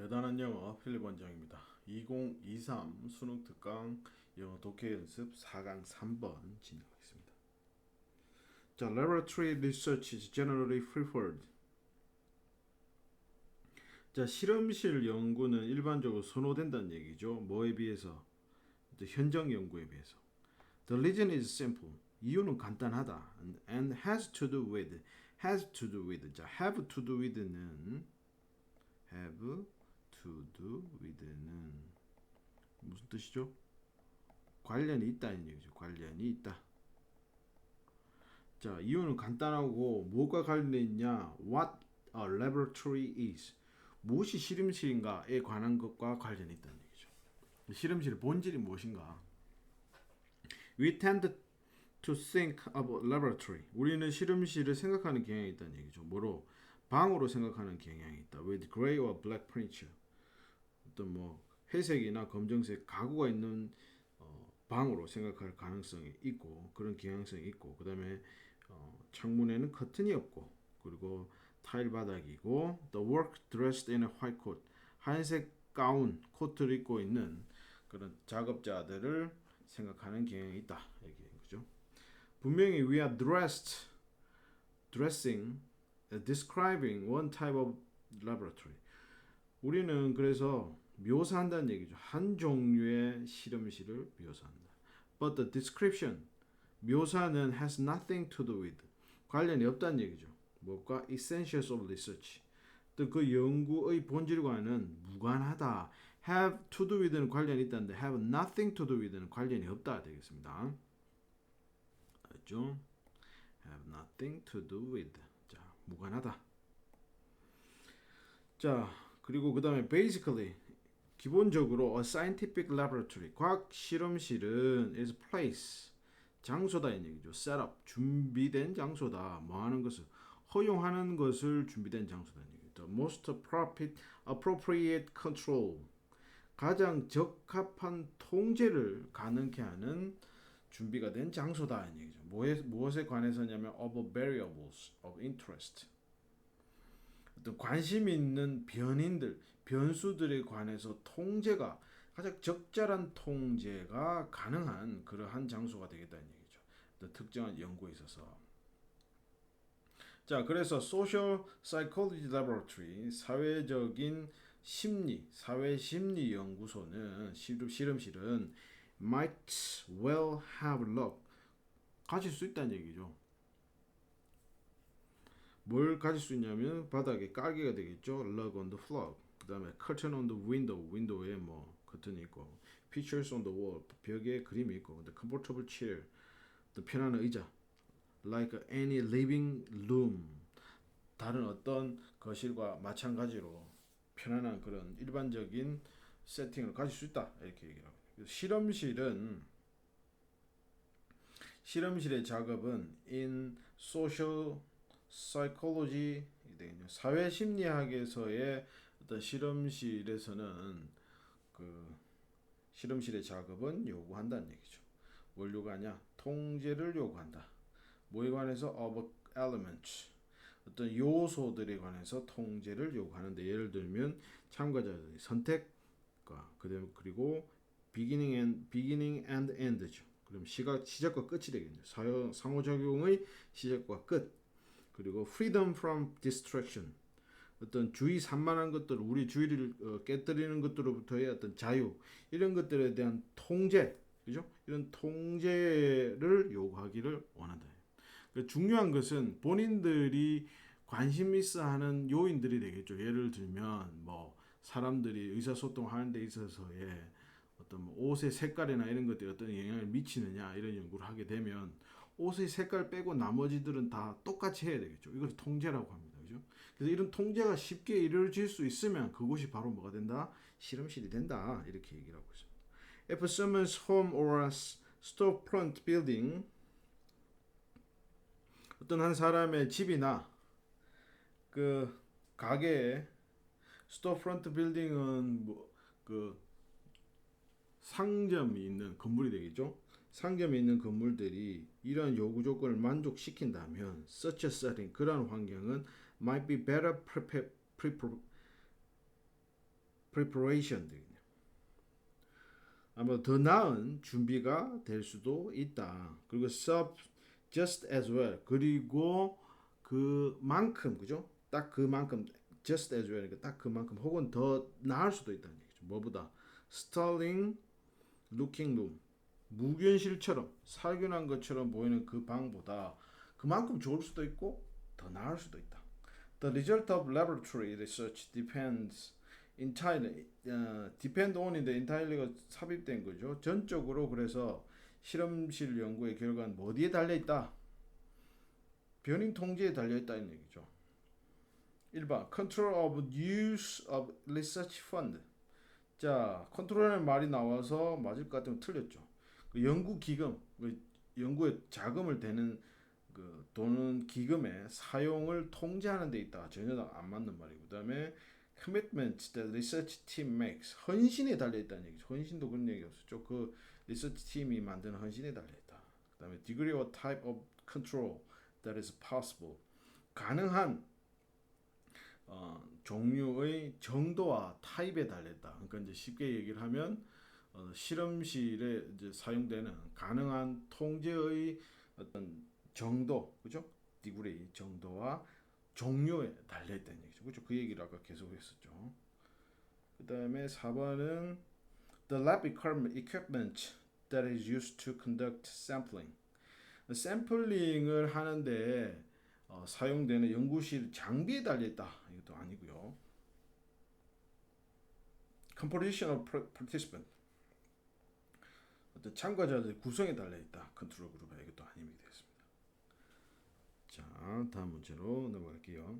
대단한 영어 필립 원장입니다. 2023 수능 특강 영어 독해 연습 4강 3번 진행하겠습니다. 자, laboratory research is generally preferred. 자, 실험실 연구는 일반적으로 선호된다는 얘기죠. 뭐에 비해서? 또 현장 연구에 비해서. The reason is simple. 이유는 간단하다. And has to do with. has to do with. 자, have to do with는 have to do with는 무슨 뜻이죠? 관련이 있다는 얘기죠. 관련이 있다. 자, 이유는 간단하고 뭐가 관련이 있냐? What a laboratory is. 무엇이 실험실인가에 관한 것과 관련이 있다는 얘기죠. 실험실의 본질이 무엇인가? We tend to think about laboratory. 우리는 실험실을 생각하는 경향이 있다는 얘기죠. 뭐로? 방으로 생각하는 경향이 있다. With gray or black furniture. 어떤 뭐 회색이나 검정색 가구가 있는 어, 방으로 생각할 가능성이 있고 그런 경향성이 있고 그 다음에 어, 창문에는 커튼이 없고 그리고 타일 바닥이고 the work dressed in a white coat 하얀색 가운 코트를 입고 있는 그런 작업자들을 생각하는 경향이 있다 얘기인 거죠. 분명히 we are dressed, dressing, describing one type of laboratory. 우리는 그래서 묘사한다는 얘기죠. 한 종류의 실험실을 묘사한다. But the description, 묘사는 has nothing to do with, 관련이 없다는 얘기죠. 뭐가 essentials of research. 또그 연구의 본질과는 무관하다. have to do with는 관련이 있다는데 have nothing to do with는 관련이 없다 되겠습니다. 알죠? have nothing to do with. 자, 무관하다. 자, 그리고 그 다음에 basically 기본적으로 a scientific laboratory 과학 실험실은 is place 장소다 이 얘기죠. setup 준비된 장소다. 뭐 하는 것을 허용하는 것을 준비된 장소다 이 얘기죠. Most appropriate, appropriate control 가장 적합한 통제를 가능케 하는 준비가 된 장소다 이 얘기죠. 뭐에, 무엇에 관해서냐면 of variables of interest 어떤 관심 있는 변인들, 변수들에 관해서 통제가 가장 적절한 통제가 가능한 그러한 장소가 되겠다는 얘기죠. 어떤 특정한 연구에 있어서. 자, 그래서 Social Psychology Laboratory 사회적인 심리, 사회 심리 연구소는 실험실은 might well have luck 가질 수 있다는 얘기죠. 뭘 가질 수 있냐면 바닥에 깔개가 되겠죠. Lug on the floor. 그 다음에 curtain on the window. 윈도우에 뭐 커튼이 있고 pictures on the wall. 벽에 그림이 있고 the comfortable chair. 또 편안한 의자. Like any living room. 다른 어떤 거실과 마찬가지로 편안한 그런 일반적인 세팅을 가질 수 있다. 이렇게 얘기를 하고 실험실은 실험실의 작업은 in social 되겠네요. 사회 심리학에서의 어떤 실험실에서는 그 실험실의 작업은 요구한다는 얘기죠. 뭘 요구하냐? 통제를 요구한다. 뭐에 관해서 of elements 어떤 요소들에 관해서 통제를 요구하는데 예를 들면 참가자들의 선택과 그다음 그리고 beginning and beginning and end죠. 그럼 시각 시작과 끝이 되겠네요. 상호작용의 시작과 끝. 그리고 freedom from distraction 어떤 주의 산만한 것들 우리 주의를 어, 깨뜨리는 것들로부터의 어떤 자유 이런 것들에 대한 통제 그죠? 이런 통제를 요구하기를 원한다. 그 중요한 것은 본인들이 관심 있어 하는 요인들이 되겠죠. 예를 들면 뭐 사람들이 의사소통 하는 데 있어서의 어떤 뭐 옷의 색깔이나 이런 것들이 어떤 영향을 미치느냐 이런 연구를 하게 되면 옷의 색깔 빼고 나머지들은 다 똑같이 해야 되겠죠. 이걸 통제라고 합니다. 그죠? 그래서 이런 통제가 쉽게 이루어질 수 있으면 그곳이 바로 뭐가 된다? 실험실이 된다. 이렇게 얘기를 하고 있습니다. If someone's home or storefront building 어떤 한 사람의 집이나 그 가게에 스토어프런트 빌딩은 뭐 그 상점이 있는 건물이 되겠죠. 상점에 있는 건물들이 이러한 요구 조건을 만족시킨다면 such a setting 그러한 환경은 might be better preparation 되겠네요. 아마 더 나은 준비가 될 수도 있다. 그리고 sub just as well. 그리고 그만큼 그죠? 딱 그만큼 just as well. 그러니까 딱 그만큼 혹은 더 나을 수도 있다는 얘기죠. 뭐보다 starling looking room 무견실처럼 살균한 것처럼 보이는 그 방보다 그만큼 좋을 수도 있고 더 나을 수도 있다. The result of laboratory research depends entirely 어, depend on인데 entirely가 삽입된 거죠. 전적으로 그래서 실험실 연구의 결과는 뭐 어디에 달려 있다? 변인 통제에 달려 있다는 얘기죠. 1번 control of use of research fund. 자, 컨트롤하는 말이 나와서 맞을 것 같으면 틀렸죠. 그 연구 기금, 그 연구에 자금을 대는 그 돈은 기금의 사용을 통제하는 데 있다. 전혀 안 맞는 말이고. 그다음에 commitment that research team makes 헌신에 달려 있다는 얘기죠. 헌신도 그런 얘기 없었죠. 그 리서치 팀이 만드는 헌신에 달려 있다. 그다음에 degree or type of control that is possible 가능한 어, 종류의 정도와 타입에 달려 있다. 그러니까 이제 쉽게 얘기를 하면 어, 실험실에 이제 사용되는 가능한 통제의 어떤 정도, 그죠? 디그레이 정도와 종류에 달려 있다는 얘기죠. 그죠? 그 얘기를 아까 계속 했었죠. 그 다음에 4번은 the lab equipment that is used to conduct sampling. 샘플링을 하는데 어, 사용되는 연구실 장비에 달려 있다. 이것도 아니고요. composition of participant 어떤 참가자들 구성에 달려 있다. 컨트롤 그룹에 이것도 아님이 되겠습니다. 자, 다음 문제로 넘어갈게요.